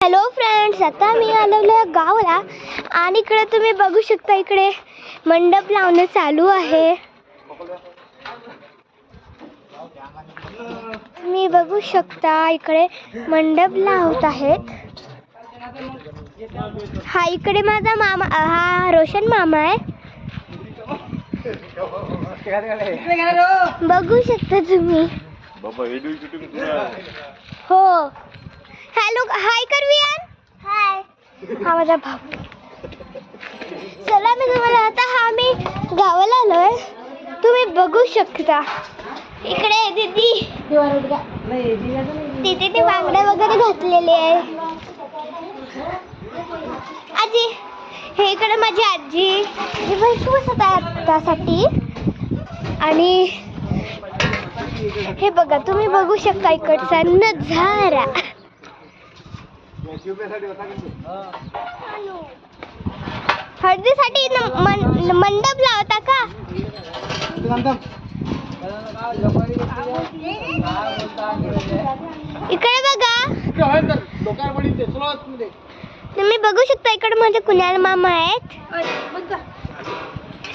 Hello friends आता मी आलेलो आहे गावाला आणि इकडे तुम्ही बघू शकता इकडे मंडप लावणं चालू आहे. तुम्ही बघू शकता इकडे मंडप लावत आहेत. हा इकडे माझा मामा हा रोशन मामा आहे. बघू शकता तुम्ही. हो. हॅलो हाय करवियान हाय हा माझा भाऊ. चला मी तुम्हाला आता हा मी गावाला आलोय. तुम्ही बघू शकता. इकडे दीदी. तिथे ते बांगड्या वगैरे घातलेले आहे. आजी हे इकडे माझी आजी. बसत आहे त्यासाठी आणि हे बघा तुम्ही बघू शकता इकडचा नजारा. हळदीसाठी मंडप लावता का? इकडे बघा. तुम्ही बघू शकता इकडे माझे कुणाल मामा आहेत.